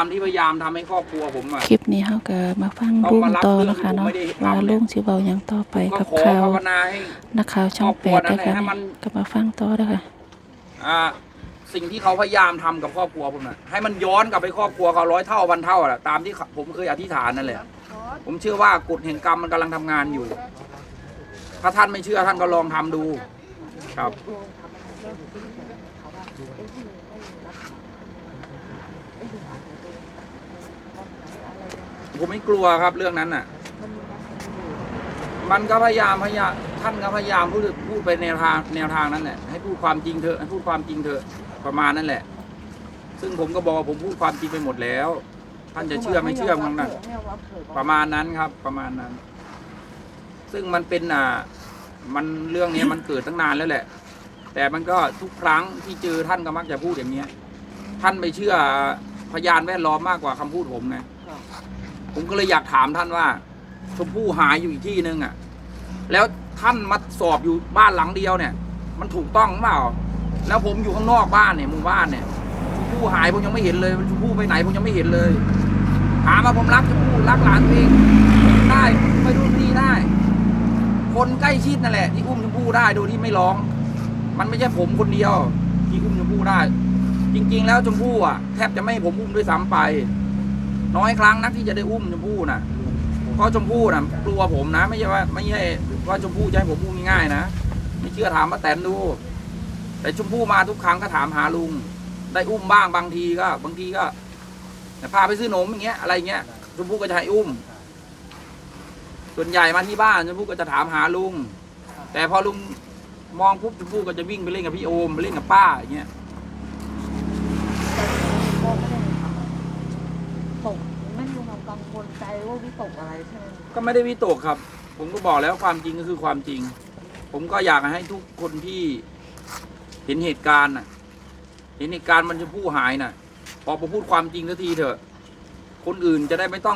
ตามที่พยายามทำให้ครอบครัวผมอะคลิปนี้เขาก็มาฟังต้องลุงมารับต่อเรื่องนะคะที่ผมเนาะไม่ได้ทำว่าเนี่ยลุงสิเว้าหยังต่อไปผมก็กับขอข่าวภาวนาให้นักข่าวช่องครอบคแปรัวดนั้นะนคะให้มันก็มาฟังต่อนะคะอ่าสิ่งที่เขาพยายามทำกับครอบครัวผมน่ะให้มันย้อนกลับไปครอบครัวเขาร้อยเท่าพันเท่าอะตามที่ผมเคยอธิษฐานนั่นแหละผมเชื่อว่ากฎแห่งกรรมมันกำลังทำงานอยู่ ถ้าท่านไม่เชื่อท่านก็ลองทำดูครับ ผมไม่กลัวครับเรื่องนั้นน่ะ มันก็พยายามพยายามท่านก็พยายามพูดพูดไปแนวทางแนวทางนั้นแหละให้พูดความจริงเถอะให้พูดความจริงเถอะประมาณนั้นแหละ ซึ่งผมก็บอกว่าผมพูดความจริงไปหมดแล้ว ท่านจะเชื่อไม่เชื่อมันนั้นประมาณนั้นครับ ประมาณนั้น ซึ่งมันเป็นอ่ามันเรื่องนี้มันเกิดตั้งนานแล้วแหละ แต่มันก็ทุกครั้งที่เจอท่านก็มักจะพูดอย่างเนี้ย ท่านไปเชื่อพยานแวดล้อมมากกว่าคำพูดผมไงผมก็เลยอยากถามท่านว่า ชมพู่หายอยู่อีกที่นึงอะ แล้วท่านมาสอบอยู่บ้านหลังเดียวเนี่ย มันถูกต้องเปล่า แล้วผมอยู่ข้างนอกบ้านเนี่ยหมู่บ้านเนี่ยชมพู่หายผมยังไม่เห็นเลยชมพู่ไปไหนผมยังไม่เห็นเลยถามว่าผมรักชมพู่รักหลานเองได้ไปดูคดีได้ คนใกล้ชิดนั่นแหละที่อุ้มชมพู่ได้โดยที่ไม่ร้อง มันไม่ใช่ผมคนเดียวที่อุ้มชมพู่ได้ จริง ๆ แล้วชมพู่อะแทบจะไม่ให้ผมอุ้มด้วยซ้ำไป น้อยครั้งนักที่จะได้อุ้มชมพู่นะเพราะชมพู่น่ะกลัวผมนะ ไม่ใช่ว่า ไม่ใช่ว่าชมพู่จะให้ผมอุ้มง่ายๆนะไม่เชื่อถามป้าแตนดู แต่ชมพู่มาทุกครั้งก็ถามหาลุง ได้อุ้มบ้างบางทีก็ บางทีก็พาไปซื้อนมอย่างเงี้ยอะไรเงี้ยชมพู่ก็จะให้อุ้ม ส่วนใหญ่มาที่บ้านชมพู่ก็จะถามหาลุง แต่พอลุงมองปุ๊บชมพู่ก็จะวิ่งไปเล่นกับพี่โอมไปเล่นกับป้าอย่างเงี้ย ตกไม่มีความกังวลใจว่าวิตกอะไรใช่ไหมก็ไม่ได้วิตกครับ ผมก็บอกแล้วความจริงก็คือความจริง ผมก็อยากให้ทุกคนที่เห็นเหตุการณ์น่ะ เห็นเหตุการณ์มันจะผู้หายน่ะ พอมาพูดความจริงสักทีเถอะ คนอื่นจะได้ไม่ต้อง